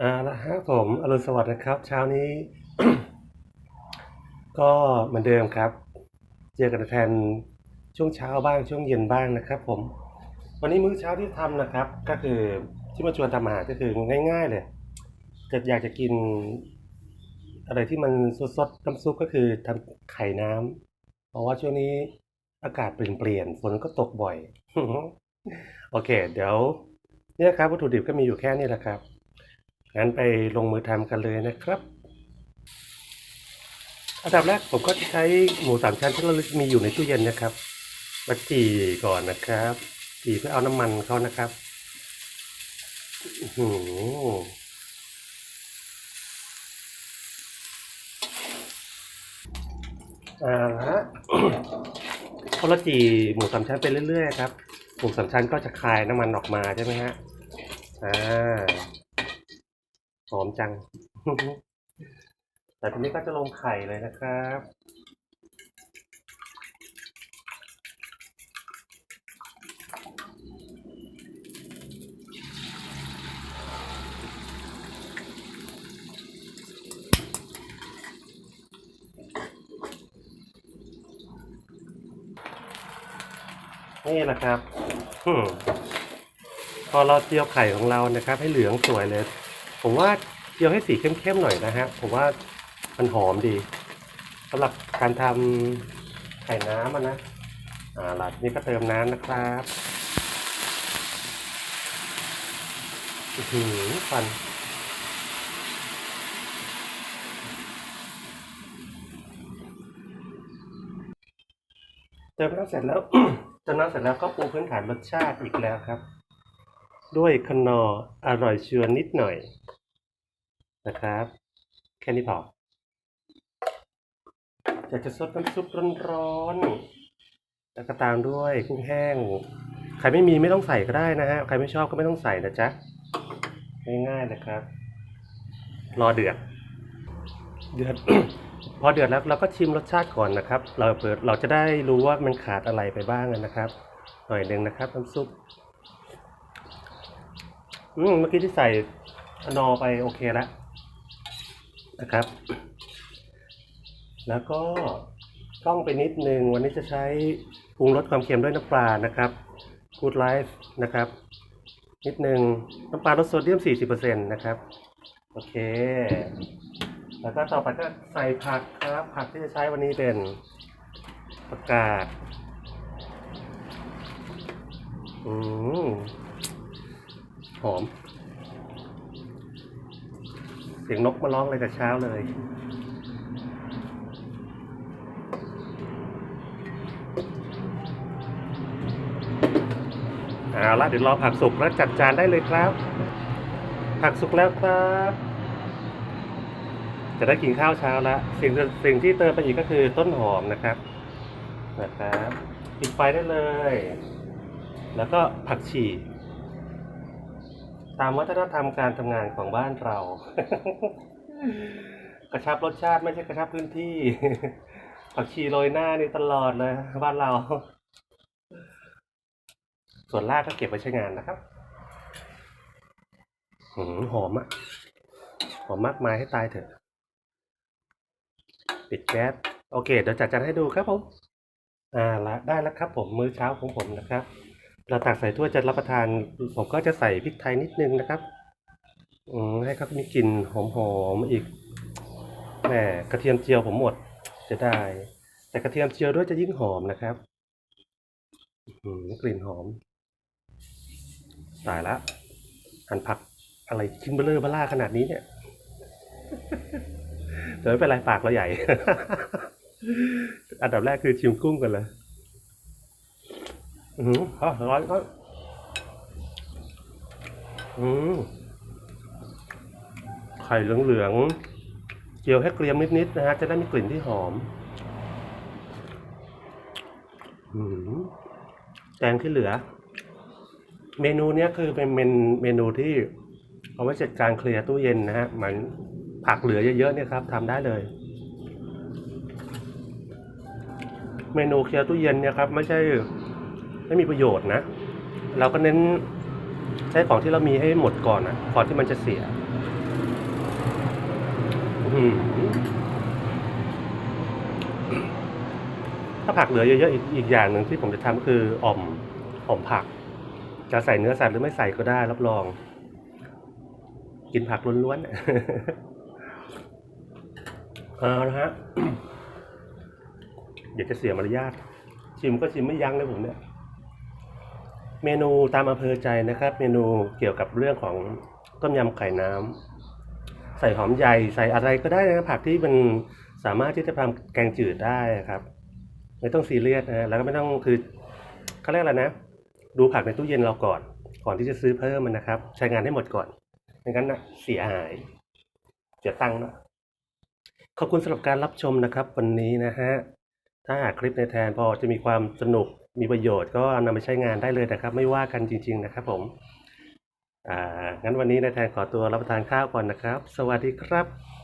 อ่าละฮะผมอรุณสวัสดิ์นะครับ เช้านี้ ก็เหมือนเดิมครับ เจอกันแทนช่วงเช้าบ้างช่วงเย็นบ้างนะครับ ผม วันนี้มื้อเช้าที่ทำนะครับ ก็คือที่มาชวนทำอาหารก็คือง่าย ๆ เลยจะอยากจะกิน อะไรที่มันสดๆน้ำซุปก็คือทำไข่น้ำเพราะว่าช่วงนี้อากาศเปลี่ยนเปลี่ยนฝนก็ตกบ่อย โอเค เดี๋ยวเนี่ยครับวัตถุดิบก็มีอยู่แค่นี้แหละครับ งั้นไปลงมือทำกันเลยนะครับ อันดับแรกผมก็จะใช้หมูสามชั้นที่เรามีอยู่ในตู้เย็นนะครับมาจี่ก่อนนะครับจี่เพื่อเอาน้ำมันเขานะครับอื้อหืออ่าละพอเราจี่หมูสามชั้นไปเรื่อยๆครับหมูสามชั้นก็จะคายน้ำมันออกมาใช่ไหมฮะอ่า หอมจัง แต่ทีนี้ก็จะลงไข่เลยนะครับนี่แหละครับ พอเราเจียวไข่ของเรานะครับ ให้เหลืองสวยเลย ผมว่าเจียวให้สีเข้มๆหน่อยนะฮะผมว่ามันหอมดีสำหรับการทำไข่น้ำนะอ่าหลัดนี้ก็เติมน้ำนะครับอื้อหือฟันเติมน้ำเสร็จแล้วเติมน้ำเสร็จแล้วก็ปรุงพื้นฐานรสชาติอีกแล้วครับ ด้วยคนออร่อยเชือนิดหน่อย นะครับ แค่นี้พออยากจะซดน้ำซุปร้อนๆแล้วก็ตามด้วยกุ้งแห้ง ใครไม่มีไม่ต้องใส่ก็ได้นะฮะ ใครไม่ชอบก็ไม่ต้องใส่นะจ๊ะ ง่ายๆนะครับ รอเดือด เดือด พอเดือดแล้วเราก็ชิมรสชาติก่อนนะครับ เราเปิดเราจะได้รู้ว่ามันขาดอะไรไปบ้างนะครับ หน่อยหนึ่งนะครับน้ำซุป อืมเมื่อกี้ที่ใส่อนอไปโอเคแล้ว นะครับ แล้วก็กล้องไปนิดนึง วันนี้จะใช้ปรุงรสความเค็มด้วยน้ำปลานะครับ Good Life นะครับ นิดนึงน้ำปลาลดโซเดียม 40%นะครับ โอเค แล้วก็ต่อไปก็ใส่ผักครับ ผักที่จะใช้วันนี้เป็นผักกาดอืมหอม เสียงนกมาร้องเลยแต่เช้าเลย เอาละเดี๋ยวรอผักสุกแล้วจัดจานได้เลยครับ ผักสุกแล้วครับ จะได้กินข้าวเช้าแล้วสิ่งสิ่งที่เติมไปอีกก็คือต้นหอมนะครับ นะครับปิดไฟได้เลย แล้วก็ผักชี ตามวัฒนธรรมการทำงานของบ้านเรา กระชับรสชาติไม่ใช่กระชับพื้นที่ ผักชีโรยหน้านี่ตลอดเลยบ้านเรา ส่วนรากก็เก็บไว้ใช้งานนะครับหืมหอมอะหอมมากมายให้ตายเถอะ ปิดแก๊สโอเค เดี๋ยวจัดจานให้ดูครับผม อ่าละได้แล้วครับผมมื้อเช้าของผมนะครับ เราตักใส่ถ้วยจะรับประทานผมก็จะใส่พริกไทยนิดนึงนะครับอืมให้เขามีกลิ่นหอมๆอีกแหมกระเทียมเจียวผมหมดจะได้ แต่กระเทียมเจียวด้วยจะยิ่งหอมนะครับอืมกลิ่นหอมตายละหั่นผักอะไรชิ้นเบลอเบล่าขนาดนี้เนี่ยเดี๋ยวไม่เป็นไรปากเราใหญ่ อันดับแรกคือชิมกุ้งกันเลย อือหือร้อนก็อืมไข่เหลืองๆ เจียวให้เกรียมนิดๆนะฮะ จะได้มีกลิ่นที่หอม อืมแตงที่เหลือ เมนูเนี้ยคือเป็นเมนเมนูที่เอาไว้จัดการเคลียร์ตู้เย็นนะฮะเหมือนผักเหลือเยอะๆเนี่ยครับทำได้เลย เมนูเคลียร์ตู้เย็นเนี่ยครับ ไม่ใช่ ไม่มีประโยชน์นะ เราก็เน้นใช้ของที่เรามีให้หมดก่อนนะก่อนที่มันจะเสียถ้าผักเหลือเยอะๆอีกอีกอย่างหนึ่งที่ผมจะทำก็คืออ่อมอ่อมผัก จะใส่เนื้อสัตว์หรือไม่ใส่ก็ได้ รับรอง กินผักล้วนๆเอาละฮะเดี๋ยวจะเสียมารยาทชิมก็ชิมไม่ยั้งเลยผมเนี่ย เมนูตามอำเภอใจนะครับ เมนูเกี่ยวกับเรื่องของต้มยำไข่น้ำใส่หอมใหญ่ใส่อะไรก็ได้นะผักที่มันสามารถที่จะทำแกงจืดได้ครับ ไม่ต้องซีเรียสนะแล้วก็ไม่ต้องคือเขาเรียกอะไรนะ ดูผักในตู้เย็นเราก่อน ก่อนที่จะซื้อเพิ่มมันนะครับ ใช้งานให้หมดก่อนไม่งั้นนะเสียหายเสียตังค์นะขอบคุณสำหรับการรับชมนะครับ วันนี้นะฮะ ถ้าหากคลิปในแทนพอจะมีความสนุกมีประโยชน์ก็นำไปใช้งานได้เลยนะครับ ไม่ว่ากันจริง ๆ นะครับผมอ่างั้นวันนี้ในายแทนขอตัวรับประทานข้าวก่อนนะครับ สวัสดีครับ